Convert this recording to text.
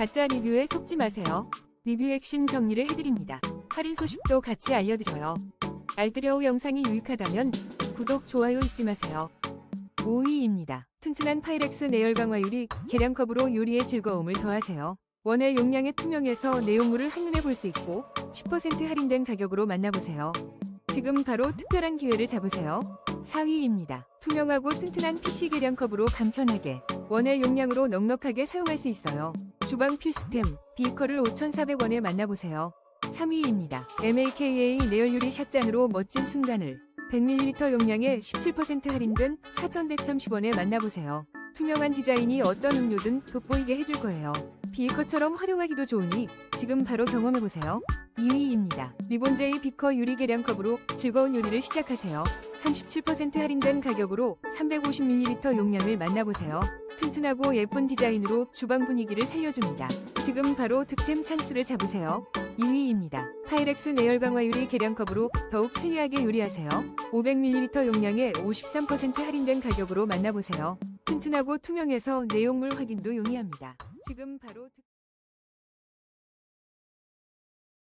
가짜 리뷰에 속지 마세요. 리뷰 핵심 정리를 해드립니다. 할인 소식도 같이 알려드려요. 알뜰여우 영상이 유익하다면 구독, 좋아요 잊지 마세요. 5위입니다. 튼튼한 파이렉스 내열 강화 유리 계량 컵으로 요리의 즐거움을 더하세요. 원엘 용량의 투명해서 내용물을 한눈에 볼 수 있고 10% 할인된 가격으로 만나보세요. 지금 바로 특별한 기회를 잡으세요. 4위입니다. 투명하고 튼튼한 PC 계량컵으로 간편하게 원엘 용량으로 넉넉하게 사용할 수 있어요. 주방 필수템 비커를 5,400원에 만나보세요. 3위입니다. MAKA 내열 유리 샷잔으로 멋진 순간을 100ml 용량에 17% 할인된 4,130원에 만나보세요. 투명한 디자인이 어떤 음료든 돋보이게 해줄 거예요. 비커처럼 활용하기도 좋으니 지금 바로 경험해보세요. 2위입니다. 리본제이 비커 유리 계량컵으로 즐거운 요리를 시작하세요. 37% 할인된 가격으로 350ml 용량을 만나보세요. 튼튼하고 예쁜 디자인으로 주방 분위기를 살려줍니다. 지금 바로 득템 찬스를 잡으세요. 2위입니다. 파이렉스 내열 강화 유리 계량컵으로 더욱 편리하게 요리하세요. 500ml 용량에 53% 할인된 가격으로 만나보세요. 튼튼하고 투명해서 내용물 확인도 용이합니다. 지금 바로 득...